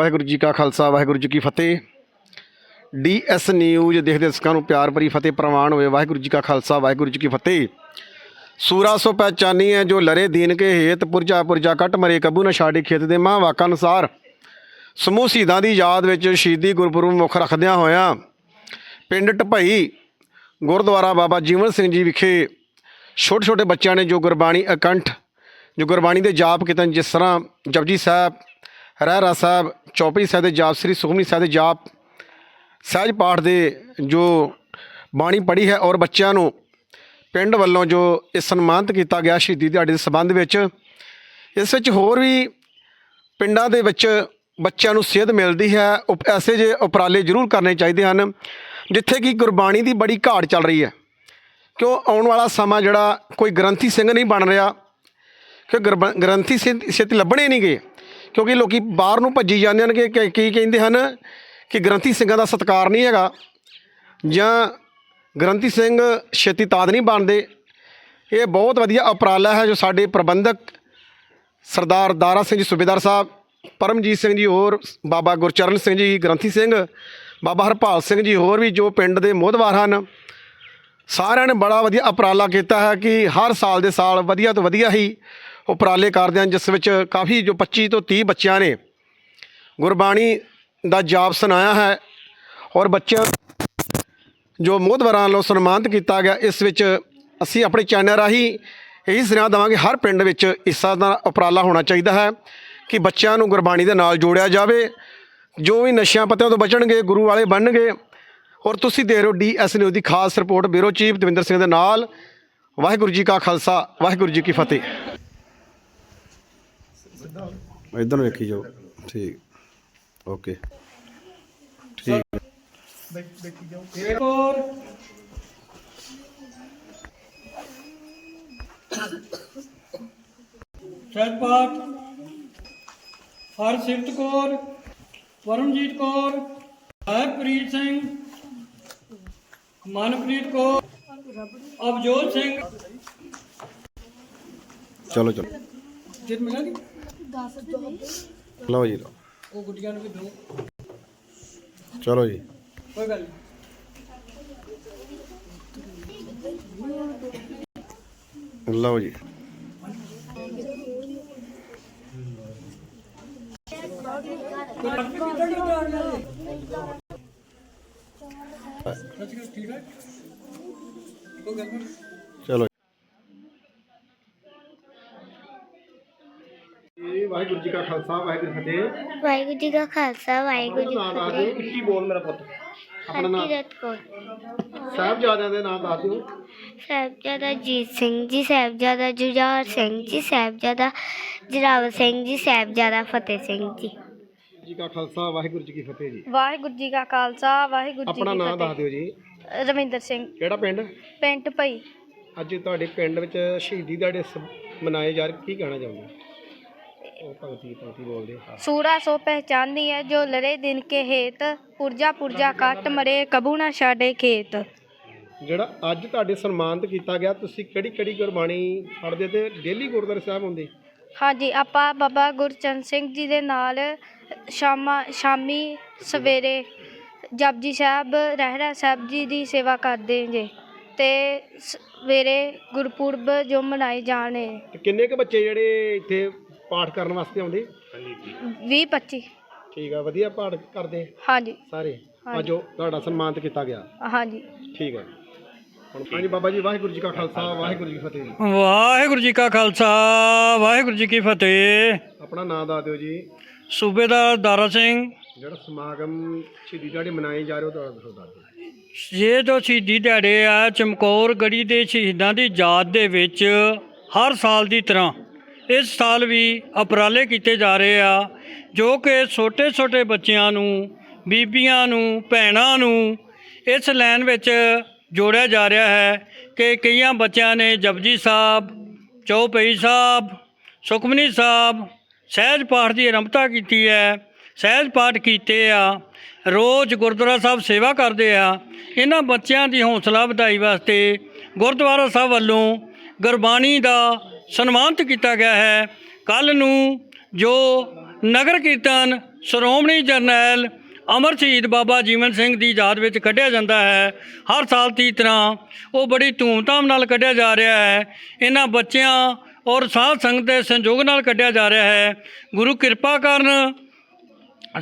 ਵਾਹਿਗੁਰੂ ਜੀ ਕਾ ਖਾਲਸਾ, ਵਾਹਿਗੁਰੂ ਜੀ ਕੀ ਫਤਿਹ। D DS news ਦੇਖਦੇ ਦਰਸ਼ਕਾਂ ਨੂੰ ਪਿਆਰ ਭਰੀ ਫਤਿਹ ਪ੍ਰਵਾਨ ਹੋਵੇ। ਵਾਹਿਗੁਰੂ ਜੀ ਕਾ ਖਾਲਸਾ, ਵਾਹਿਗੁਰੂ ਜੀ ਕੀ ਫਤਿਹ। ਸੂਰਾ ਸੋ ਪਹਿਚਾਨੀ ਹੈ ਜੋ ਲਰੇ ਦੀਨ ਕੇ ਹੇਤ ਪੁਰਜਾ ਪੁਰਜਾ ਕੱਟ ਮਰੇ ਕਬੂ ਨ ਛਾੜੀ ਖੇਤ ਦੇ ਮਾਂ ਅਨੁਸਾਰ। ਸਮੂਹ ਸ਼ਹੀਦਾਂ ਦੀ ਯਾਦ ਵਿੱਚ ਸ਼ਹੀਦੀ ਗੁਰਪੁਰਬ ਮੁੱਖ ਰੱਖਦਿਆਂ ਹੋਇਆਂ ਪਿੰਡ ਟਪਈ ਗੁਰਦੁਆਰਾ ਬਾਬਾ ਜੀਵਨ ਸਿੰਘ ਜੀ ਵਿਖੇ ਛੋਟੇ ਛੋਟੇ ਬੱਚਿਆਂ ਨੇ ਜੋ ਗੁਰਬਾਣੀ ਅਕੰਠ, ਜੋ ਗੁਰਬਾਣੀ ਦੇ ਜਾਪ ਕੀਤੇ ਜਿਸ ਤਰ੍ਹਾਂ ਜਪਜੀ ਸਾਹਿਬ ਰਹਿਰਾ ਸਾਹਿਬ ਚੌਪੀ ਸਾਹਿਬ ਦੇ ਜਾਪ, ਸ੍ਰੀ ਸੁਖਮਨੀ ਸਾਹਿਬ ਦੇ ਜਾਪ, ਸਹਿਜ ਪਾਠ ਦੇ ਜੋ ਬਾਣੀ ਪੜ੍ਹੀ ਹੈ ਔਰ ਬੱਚਿਆਂ ਨੂੰ ਪਿੰਡ ਵੱਲੋਂ ਜੋ ਇਹ ਸਨਮਾਨਿਤ ਕੀਤਾ ਗਿਆ ਸ਼ਹੀਦੀ ਦਿਹਾੜੇ ਦੇ ਸੰਬੰਧ ਵਿੱਚ, ਇਸ ਵਿੱਚ ਹੋਰ ਵੀ ਪਿੰਡਾਂ ਦੇ ਵਿੱਚ ਬੱਚਿਆਂ ਨੂੰ ਸੇਧ ਮਿਲਦੀ ਹੈ, ਉਪ- ਐਸੇ ਜੇ ਉਪਰਾਲੇ ਜ਼ਰੂਰ ਕਰਨੇ ਚਾਹੀਦੇ ਹਨ, ਜਿੱਥੇ ਕਿ ਗੁਰਬਾਣੀ ਦੀ ਬੜੀ ਘਾਟ ਚੱਲ ਰਹੀ ਹੈ। ਕਿਉਂ? ਆਉਣ ਵਾਲਾ ਸਮਾਂ ਜਿਹੜਾ ਕੋਈ ਗ੍ਰੰਥੀ ਸਿੰਘ ਨਹੀਂ ਬਣ ਰਿਹਾ ਕਿ ਗੁਰਬ- ਗ੍ਰੰਥੀ ਸਿੰਘ ਛੇਤੀ ਲੱਭਣੇ ਨਹੀਂ ਗਏ। ਕਿਉਂਕਿ ਲੋਕੀ ਬਾਹਰ ਨੂੰ ਭੱਜੀ ਜਾਂਦੇ ਹਨ ਕਿ ਕਿ- ਕੀ ਕਹਿੰਦੇ ਹਨ ਕਿ ਗ੍ਰੰਥੀ ਸਿੰਘਾਂ ਦਾ ਸਤਿਕਾਰ ਨਹੀਂ ਹੈਗਾ ਜਾਂ ਗ੍ਰੰਥੀ ਸਿੰਘ ਛੇਤੀ ਤਾਦ ਨਹੀਂ ਬਣਦੇ। ਇਹ ਬਹੁਤ ਵਧੀਆ ਉਪਰਾਲਾ ਹੈ ਜੋ ਸਾਡੇ ਪ੍ਰਬੰਧਕ ਸਰਦਾਰ ਦਾਰਾ ਸਿੰਘ ਜੀ, ਸੂਬੇਦਾਰ ਸਾਹਿਬ, ਪਰਮਜੀਤ ਸਿੰਘ ਜੀ ਹੋਰ, ਬਾਬਾ ਗੁਰਚਰਨ ਸਿੰਘ ਜੀ, ਗ੍ਰੰਥੀ ਸਿੰਘ, ਬਾਬਾ ਹਰਪਾਲ ਸਿੰਘ ਜੀ ਹੋਰ ਵੀ ਜੋ ਪਿੰਡ ਦੇ ਮੋਹਦਵਾਰ ਹਨ, ਸਾਰਿਆਂ ਨੇ ਬੜਾ ਵਧੀਆ ਉਪਰਾਲਾ ਕੀਤਾ ਹੈ ਕਿ ਹਰ ਸਾਲ ਦੇ ਸਾਲ ਵਧੀਆ ਤੋਂ ਵਧੀਆ ਹੀ ਉਪਰਾਲੇ ਕਰਦੇ ਹਨ, ਜਿਸ ਵਿੱਚ ਕਾਫੀ ਜੋ 25 ਤੋਂ 30 ਬੱਚਿਆਂ ਨੇ ਗੁਰਬਾਣੀ ਦਾ ਜਾਪ ਸੁਣਾਇਆ ਹੈ ਔਰ ਬੱਚਿਆਂ ਜੋ ਮੋਹਦਵਾਰਾਂ ਵੱਲੋਂ ਸਨਮਾਨਿਤ ਕੀਤਾ ਗਿਆ, ਇਸ ਵਿੱਚ ਅਸੀਂ ਆਪਣੇ ਚੈਨਲ ਰਾਹੀਂ ਇਹੀ ਸੁਨੇਹਾ ਦੇਵਾਂਗੇ, ਹਰ ਪਿੰਡ ਵਿੱਚ ਇਸ ਦਾ ਉਪਰਾਲਾ ਹੋਣਾ ਚਾਹੀਦਾ ਹੈ ਕਿ ਬੱਚਿਆਂ ਨੂੰ ਗੁਰਬਾਣੀ ਦੇ ਨਾਲ ਜੋੜਿਆ ਜਾਵੇ। ਜੋ ਵੀ ਨਸ਼ਿਆਂ ਪੱਤਿਆਂ ਤੋਂ ਬਚਣਗੇ, ਗੁਰੂ ਵਾਲੇ ਬਣਨਗੇ, ਔਰ ਤੁਸੀਂ ਦੇ ਰਹੇ ਹੋ ਡੀਐਸ ਨਿਊਜ਼ ਦੀ ਖਾਸ report, bureau chief Davinder Singh ਦੇ ਨਾਲ। ਵਾਹਿਗੁਰੂ ਜੀ ਕਾ ਖਾਲਸਾ, ਵਾਹਿਗੁਰੂ ਜੀ ਕੀ ਫਤਿਹ। ਇਧਰ ਨੂੰ ਵੇਖੀ ਜਾਓ ਠੀਕ ਓਕੇ ਠੀਕ ਕੌਰ ਸਹਿਜਪਾਠ ਹਰਸਿਫਤ ਕੌਰ ਵਰਨਜੀਤ ਕੌਰ ਹਰਪ੍ਰੀਤ ਸਿੰਘ ਮਨਪ੍ਰੀਤ ਕੌਰ ਅਵਜੋਤ ਸਿੰਘ ਚਲੋ ਚਲੋ ਜਿਤ ਮਿਲਾਂਗੇ ਲਓ ਜੀ ਲਓ। ਉਹ ਗੁੱਡੀਆਂ ਨੂੰ ਵੀ ਦਿਓ। ਚਲੋ ਜੀ। ਕੋਈ ਗੱਲ ਨਹੀਂ। ਲਓ ਜੀ। ਠੀਕ ਹੈ ਕੋਈ ਗੱਲ ਨਹੀਂ ਚਲੋ ਜੀ ਵਾਹਿਗੁਰੂ ਜੀ ਕਾ ਖਾਲਸਾ ਵਾਹਿਗੁਰੂ ਜੀ ਕੀ ਫਤਿਹ। ਵਾਹਿਗੁਰੂ ਜੀ ਕਾ ਖਾਲਸਾ ਵਾਹਿਗੁਰੂ ਜੀ ਨਾਮ ਕੀ ਦੱਸ ਦਿਓ ਉੱਚੀ ਬੋਲ ਮੇਰਾ ਪੁੱਤ? ਆਪਣਾ ਨਾਮ ਹਰਕਿਰਤ ਕੌਰ। ਸਾਹਿਬਜ਼ਾਦਿਆਂ ਦੇ ਨਾਮ ਦੱਸ ਦਿਓ। ਸਾਹਿਬਜ਼ਾਦਾ ਜੀਤ ਸਿੰਘ ਜੀ ਸਾਹਿਬਜ਼ਾਦਾ ਜੁਝਾਰ ਸਿੰਘ ਜੀ ਸਾਹਿਬਜ਼ਾਦਾ ਜਰਾਵਰ ਸਿੰਘ ਜੀ ਸਾਹਿਬਜ਼ਾਦਾ ਫਤਿਹ ਸਿੰਘ ਜੀ। ਜੀ ਕਾ ਖਾਲਸਾ ਵਾਹਿਗੁਰੂ ਜੀ ਕੀ ਫਤਿਹ ਜੀ। ਵਾਹਿਗੁਰੂ ਜੀ ਕਾ ਖਾਲਸਾ ਵਾਹਿਗੁਰੂ ਜੀ ਆਪਣਾ ਕੀ ਨਾਮ ਦੱਸ ਦਿਓ ਜੀ। ਰਵਿੰਦਰ ਸਿੰਘ। ਕਿਹੜਾ ਪਿੰਡ? ਪਿੰਡ ਭਈ। ਅੱਜ ਤੁਹਾਡੇ ਪਿੰਡ ਵਿੱਚ ਸ਼ਹੀਦੀ ਦਿਹਾੜੇ ਸ- ਮਨਾਏ ਜਾ ਰਹੇ ਕੀ ਕਹਿਣਾ ਚਾਹੁੰਦੇ ਉਹ ਭਗਤੀ ਭਗਤੀ ਬੋਲਦੇ ਸੂਰਾ ਸੋ ਪਹਿਚਾਨੀ ਹੈ ਜੋ ਲੜੇ ਦਿਨ ਕੇ ਹੇਤ ਪੁਰਜਾ ਪੁਰਜਾ ਕੱਟ ਮਰੇ ਕਬੂ ਨਾ ਛਾੜੇ ਖੇਤ। ਜਿਹੜਾ ਅੱਜ ਤੁਹਾਡੇ ਸਨਮਾਨਿਤ ਕੀਤਾ ਗਿਆ ਤੁਸੀਂ ਕਿਹੜੀ ਕਿਹੜੀ ਗੁਰਬਾਣੀ ਪੜ੍ਹਦੇ ਤੇ ਡੇਲੀ ਗੁਰਦੁਆਰਾ ਸਾਹਿਬ ਹੁੰਦੇ? ਹਾਂਜੀ ਆਪਾਂ ਬਾਬਾ ਗੁਰਚਰਨ ਸਿੰਘ ਜੀ ਦੇ ਨਾਲ ਸ਼ਾਮਾ ਸ਼ਾਮੀ ਸਵੇਰੇ ਜਪਜੀ ਸਾਹਿਬ ਰਹਿਰਾ ਸਾਹਿਬ ਜੀ ਦੀ ਸੇਵਾ ਕਰਦੇ ਜੇ। ਤੇ ਸਵੇਰੇ ਗੁਰਪੁਰਬ ਜੋ ਮਨਾਏ ਜਾਣੇ। ਤੇ ਕਿੰਨੇ ਕੁ ਬੱਚੇ ਜਿਹੜੇ ਇੱਥੇ ਪਾਠ ਕਰਨ ਵਾਸਤੇ ਆਉਂਦੇ? 20 25 ਠੀਕ ਆ ਵਧੀਆ ਪਾਠ ਕਰਦੇ? ਹਾਂਜੀ। ਸਾਰੇ? ਹਾਂਜੀ। ਅੱਜ ਉਹ ਤੁਹਾਡਾ ਸਨਮਾਨਿਤ ਕੀਤਾ ਗਿਆ। ਹਾਂਜੀ। ਠੀਕ ਹੈ ਹੁਣ ਹਾਂਜੀ ਬਾਬਾ ਜੀ ਵਾਹਿਗੁਰੂ ਜੀ ਕਾ ਖਾਲਸਾ ਵਾਹਿਗੁਰੂ ਜੀ ਕੀ ਫਤਿਹ। ਵਾਹਿਗੁਰੂ ਜੀ ਕਾ ਖਾਲਸਾ ਵਾਹਿਗੁਰੂ ਜੀ ਕੀ ਫਤਿਹ। ਆਪਣਾ ਨਾਮ ਦੱਸ ਦਿਓ ਜੀ। ਸੂਬੇਦਾਰ ਦਾਰਾ ਸਿੰਘ। ਜਿਹੜਾ ਸਮਾਗਮ ਸ਼ਹੀਦੀ ਦਿਹਾੜੇ ਮਨਾਏ ਜਾ ਰਹੇ ਹੋ ਤੁਹਾਡਾ ਦੱਸੋ ਦੱਸ ਦਿਓ। ਇਹ ਜੋ ਸ਼ਹੀਦੀ ਦਿਹਾੜੇ ਆ ਚਮਕੌਰ ਗੜੀ ਦੇ ਸ਼ਹੀਦਾਂ ਦੀ ਯਾਦ ਦੇ ਵਿੱਚ ਹਰ ਸਾਲ ਦੀ ਤਰ੍ਹਾਂ ਇਸ ਸਾਲ ਵੀ ਉਪਰਾਲੇ ਕੀਤੇ ਜਾ ਰਹੇ ਆ, ਜੋ ਕਿ ਛੋਟੇ ਛੋਟੇ ਬੱਚਿਆਂ ਨੂੰ, ਬੀਬੀਆਂ ਨੂੰ, ਭੈਣਾਂ ਨੂੰ ਇਸ ਲਾਈਨ ਵਿੱਚ ਜੋੜਿਆ ਜਾ ਰਿਹਾ ਹੈ ਕਿ ਕਈਆਂ ਬੱਚਿਆਂ ਨੇ ਜਪਜੀ ਸਾਹਿਬ, ਚੌਪਈ ਸਾਹਿਬ, ਸੁਖਮਨੀ ਸਾਹਿਬ ਸਹਿਜ ਪਾਠ ਦੀ ਆਰੰਭਤਾ ਕੀਤੀ ਹੈ, ਸਹਿਜ ਪਾਠ ਕੀਤੇ ਆ, ਰੋਜ਼ ਗੁਰਦੁਆਰਾ ਸਾਹਿਬ ਸੇਵਾ ਕਰਦੇ ਆ। ਇਹਨਾਂ ਬੱਚਿਆਂ ਦੀ ਹੌਸਲਾ ਵਧਾਈ ਵਾਸਤੇ ਗੁਰਦੁਆਰਾ ਸਾਹਿਬ ਵੱਲੋਂ ਗੁਰਬਾਣੀ ਦਾ ਸਨਮਾਨਿਤ ਕੀਤਾ ਗਿਆ ਹੈ। ਕੱਲ ਨੂੰ ਜੋ ਨਗਰ ਕੀਰਤਨ ਸ਼੍ਰੋਮਣੀ ਜਰਨੈਲ ਅਮਰ ਸ਼ਹੀਦ ਬਾਬਾ ਜੀਵਨ ਸਿੰਘ ਦੀ ਯਾਦ ਵਿੱਚ ਕੱਢਿਆ ਜਾਂਦਾ ਹੈ। ਹਰ ਸਾਲ ਦੀ ਤਰ੍ਹਾਂ ਉਹ ਬੜੀ ਧੂਮਧਾਮ ਨਾਲ ਕੱਢਿਆ ਜਾ ਰਿਹਾ ਹੈ। ਇਹਨਾਂ ਬੱਚਿਆਂ ਔਰ ਸਾਧ ਸੰਗਤ ਦੇ ਸੰਯੋਗ ਨਾਲ ਕੱਢਿਆ ਜਾ ਰਿਹਾ ਹੈ। ਗੁਰੂ ਕਿਰਪਾ ਕਰਨ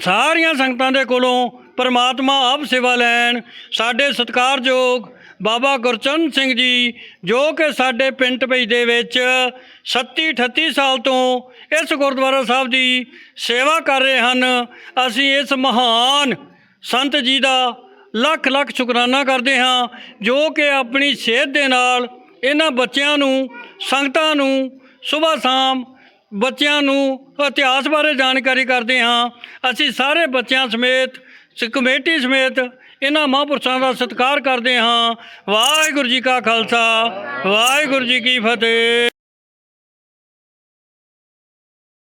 ਸਾਰੀਆਂ ਸੰਗਤਾਂ ਦੇ ਕੋਲੋਂ ਪਰਮਾਤਮਾ ਆਪ ਸੇਵਾ ਲੈਣ, ਸਾਡੇ ਸਤਿਕਾਰਯੋਗ ਬਾਬਾ ਗੁਰਚਰਨ ਸਿੰਘ ਜੀ, ਜੋ ਕਿ ਸਾਡੇ ਪਿੰਡ ਭਈ ਦੇ ਵਿੱਚ 37 38 ਸਾਲ ਤੋਂ ਇਸ ਗੁਰਦੁਆਰਾ ਸਾਹਿਬ ਦੀ ਸੇਵਾ ਕਰ ਰਹੇ ਹਨ। ਅਸੀਂ ਇਸ ਮਹਾਨ ਸੰਤ ਜੀ ਦਾ ਲੱਖ ਲੱਖ ਸ਼ੁਕਰਾਨਾ ਕਰਦੇ ਹਾਂ, ਜੋ ਕਿ ਆਪਣੀ ਸਿਹਤ ਦੇ ਨਾਲ ਇਹਨਾਂ ਬੱਚਿਆਂ ਨੂੰ, ਸੰਗਤਾਂ ਨੂੰ ਸਵੇਰ ਸ਼ਾਮ ਬੱਚਿਆਂ ਨੂੰ ਇਤਿਹਾਸ ਬਾਰੇ ਜਾਣਕਾਰੀ ਕਰਦੇ ਹਾਂ। ਅਸੀਂ ਸਾਰੇ ਬੱਚਿਆਂ ਸਮੇਤ, ਕਮੇਟੀ ਸਮੇਤ ਇਹਨਾਂ ਮਹਾਂਪੁਰਸ਼ਾਂ ਦਾ ਸਤਿਕਾਰ ਕਰਦੇ ਹਾਂ। ਵਾਹਿਗੁਰੂ ਜੀ ਕਾ ਖਾਲਸਾ ਵਾਹਿਗੁਰੂ ਜੀ ਕੀ ਫਤਿਹ।